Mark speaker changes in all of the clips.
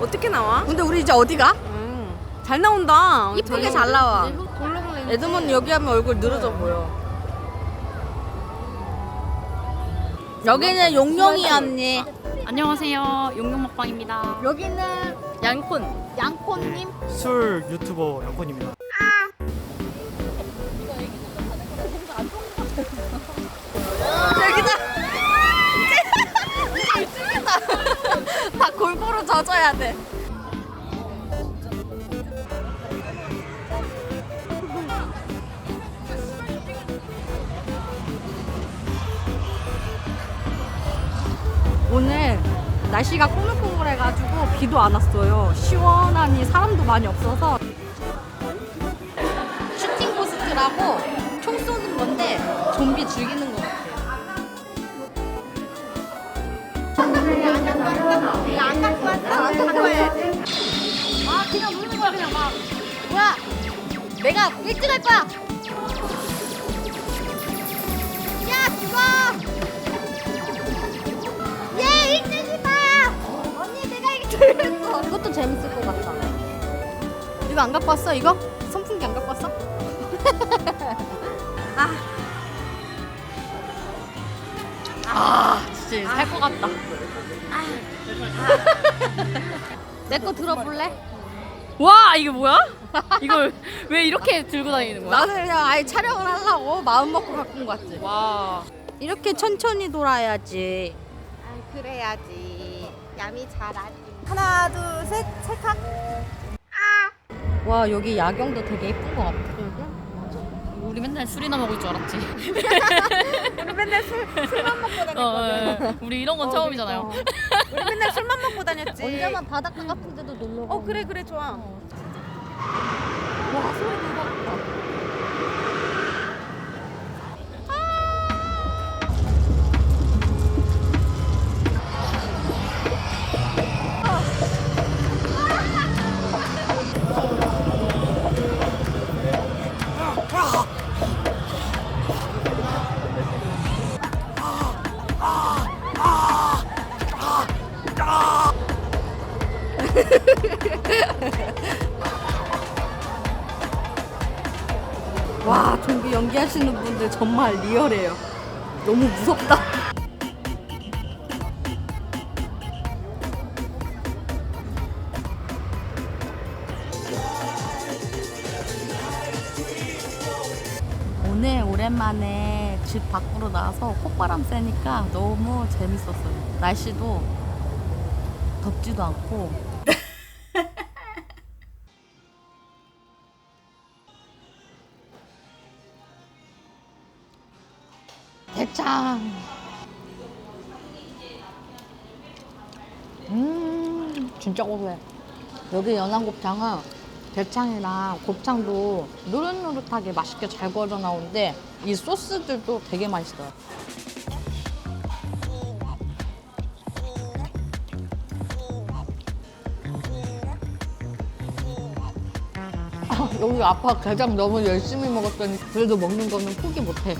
Speaker 1: 어떻게 나와?
Speaker 2: 근데 우리 이제 어디 가?
Speaker 1: 음, 잘 나온다.
Speaker 2: 이쁘게 잘 나와. 에드먼 여기 하면 얼굴 늘어져 보여. 여기는 용용이 언니.
Speaker 3: 안녕하세요. 용용 먹방입니다.
Speaker 2: 여기는
Speaker 1: 양콘.
Speaker 2: 양코님.
Speaker 4: 술 유튜버.
Speaker 2: 여기다. 젖어야 돼. 오늘 날씨가 꾸물꾸물해가지고 비도 안 왔어요. 시원하니 사람도 많이 없어서 슈팅 포스트라고 총 쏘는 건데 좀비 죽이는 것 같아요. 안 갖고 왔어. 아 그냥 누르는 거야 그냥 막. 뭐야? 내가 1등 할 거야. 야 죽어. 예 1등이다. 언니 내가 1등했어. 이것도 재밌을 것 같다. 이거 안 갖고 왔어 이거? 선풍기 안 갖고 왔어? 아. 아 진짜 살것 같다. 내 거 들어볼래?
Speaker 3: 와 이게 뭐야? 이걸 왜 이렇게 들고 다니는 거야?
Speaker 2: 나는 그냥 아예 촬영을 하려고 마음 먹고 갖고 온거 같지.
Speaker 3: 와.
Speaker 2: 이렇게 천천히 돌아야지.
Speaker 5: 아, 그래야지. 얌이 잘하지. 하나, 둘, 셋, 찰칵.
Speaker 2: 와 여기 야경도 되게 예쁜 것 같아.
Speaker 3: 우리 맨날 술이나 먹을 줄 알았지.
Speaker 5: 우리 맨날 술, 술만 먹고 다녔거든.
Speaker 3: 어, 예. 우리 이런 건 처음이잖아요.
Speaker 5: 우리 맨날 술만 먹고 다녔지.
Speaker 2: 언제만 바닷가 같은 데도 놀러 가.
Speaker 5: 어, 그래, 그래, 좋아.
Speaker 2: 와 소리 대박이다. 하시는 분들 정말 리얼해요. 너무 무섭다. 오늘 오랜만에 집 밖으로 나와서 콧바람 쐬니까 너무 재밌었어요. 날씨도 덥지도 않고 대창. 음, 진짜 고소해. 여기 연안곱창은 대창이랑 곱창도 노릇노릇하게 맛있게 잘 구워져 나오는데 이 소스들도 되게 맛있어요. 아, 여기 아빠 게장 너무 열심히 먹었더니 그래도 먹는 거는 포기 못해.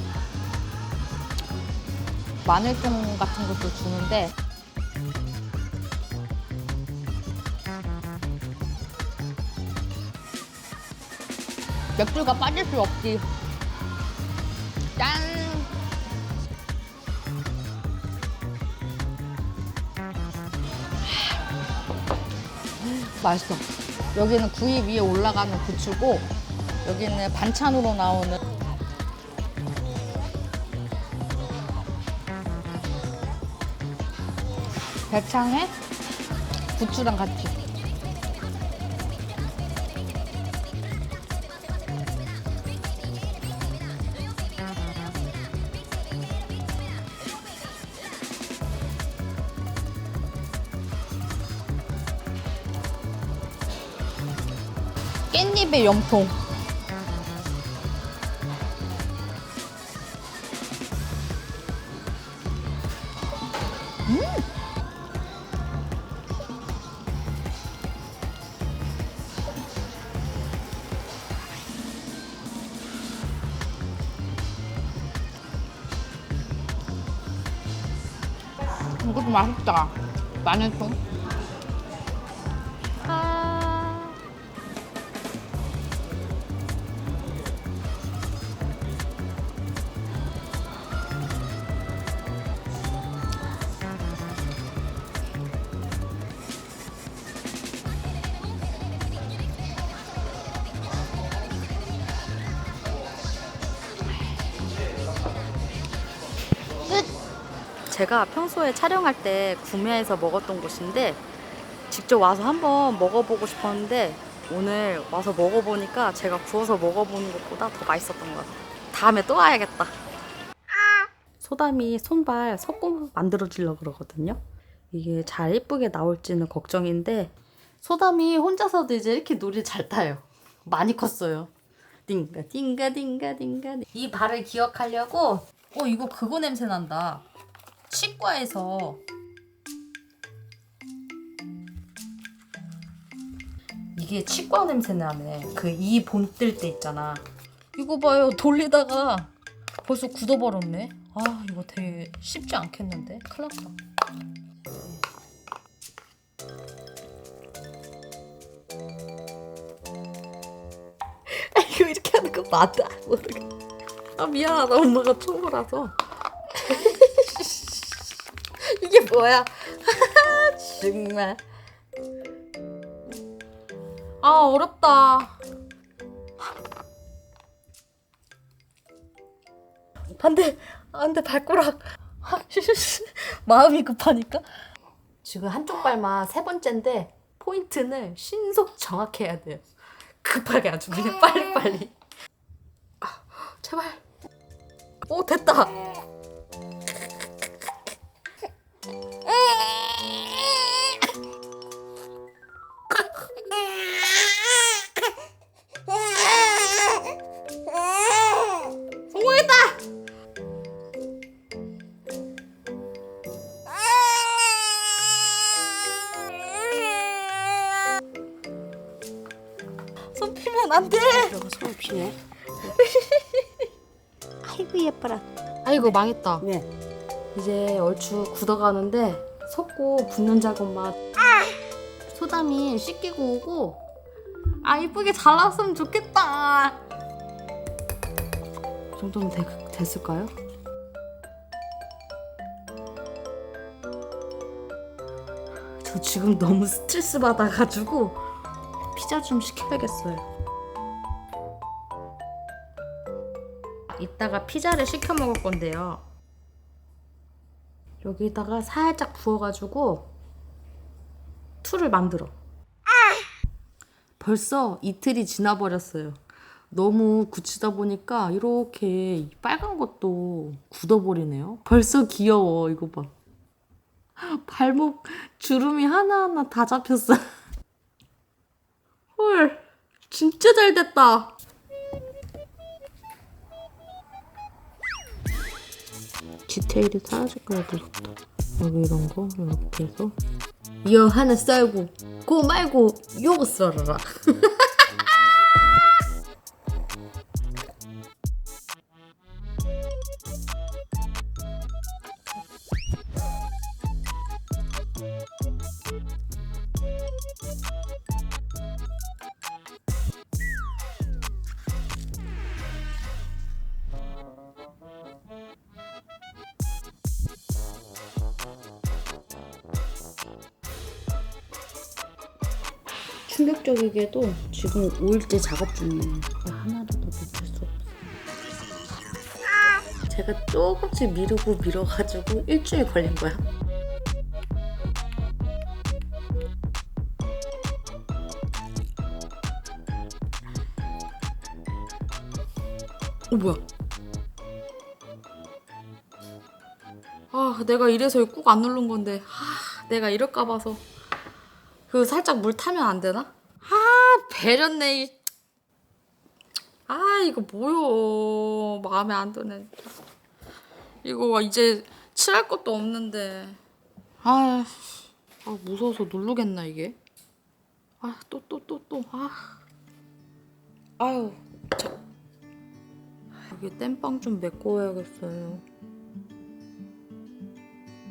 Speaker 2: 마늘종 같은 것도 주는데 맥주가 빠질 수 없지. 짠! 맛있어. 여기는 구이 위에 올라가는 부추고 여기는 반찬으로 나오는 대창에 부추랑 같이. 깻잎의 염통. 맛있다. 마늘통. 제가 평소에 촬영할 때 구매해서 먹었던 곳인데 직접 와서 한번 먹어보고 싶었는데 오늘 와서 먹어보니까 제가 구워서 먹어보는 것보다 더 맛있었던 것 같아요. 다음에 또 와야겠다. 소담이 손발 석고 만들어 주려고 그러거든요. 이게 잘 예쁘게 나올지는 걱정인데 소담이 혼자서도 이제 이렇게 놀이 잘 타요. 많이 컸어요. 띵가 띵가 띵가 띵가 이 발을 기억하려고 어 이거 그거 냄새 난다. 치과에서 이게 치과 냄새 나네. 그 이 본 뜰 때 있잖아. 이거 봐요. 돌리다가 벌써 굳어버렸네. 아 이거 되게 쉽지 않겠는데? 큰일 났다. 아, 이거 이렇게 하는 거 맞아? 모르겠. 아 미안하다 엄마가 초보라서. 이게 뭐야? 정말. 아 어렵다. 반대 안돼 발가락. 마음이 급하니까. 지금 한쪽 발만 세 번째인데 포인트는 신속 정확해야 돼요. 급하게 아주 그냥 빨리빨리. 아, 제발. 오 됐다. 안 돼.
Speaker 5: 손 피네. 아이고 예뻐라.
Speaker 2: 아이고 망했다.
Speaker 5: 왜?
Speaker 2: 이제 얼추 굳어가는데 섞고 붓는 작업만. 소담이 씻기고 오고 아 이쁘게 잘 나왔으면 좋겠다. 이 정도면 되, 됐을까요? 저 지금 너무 스트레스 받아가지고 피자 좀 시켜야겠어요. 이따가 피자를 시켜 먹을 건데요. 여기다가 살짝 부어가지고 투를 만들어. 벌써 이틀이 지나버렸어요. 너무 굳히다 보니까 이렇게 빨간 것도 굳어버리네요. 벌써 귀여워. 이거 봐. 발목 주름이 하나하나 다 잡혔어. 헐, 진짜 잘 됐다. 디테일이 사라질 거야 무섭다. 여기 이런 거 이렇게 해서 이어 하나 썰고 그거 말고 요거 썰어라. 충격적이게도 지금 5일째 작업 중이에요. 하나라도 놓칠 수 없어. 제가 조금씩 미루고 미뤄가지고 일주일 걸린 거야. 어 뭐야? 아 내가 이래서 꾹 안 누른 건데 아 내가 이럴까 봐서 그 살짝 물 타면 안 되나? 아 배렸네 이. 아 이거 뭐요? 마음에 안 드네 이거 이제 칠할 것도 없는데. 아, 아 무서워서 누르겠나 이게? 아 또 또 또 또 아. 아유 자. 여기 땜빵 좀 메꿔야겠어요.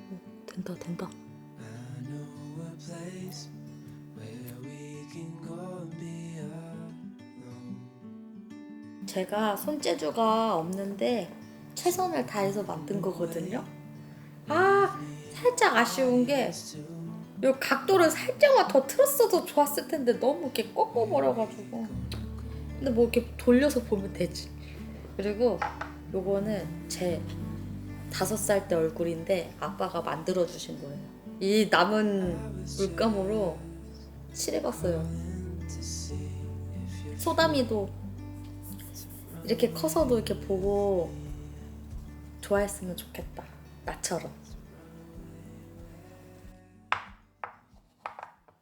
Speaker 2: 어, 된다 된다 제가 손재주가 없는데 최선을 다해서 만든 거거든요. 아 살짝 아쉬운 게 요 각도를 살짝만 더 틀었어도 좋았을 텐데 너무 이렇게 꺾어 버려가지고 근데 뭐 이렇게 돌려서 보면 되지. 그리고 요거는 제 다섯 살 때 얼굴인데 아빠가 만들어 주신 거예요. 이 남은 물감으로 칠해봤어요. 소담이도 이렇게 커서도 이렇게 보고 좋아했으면 좋겠다. 나처럼.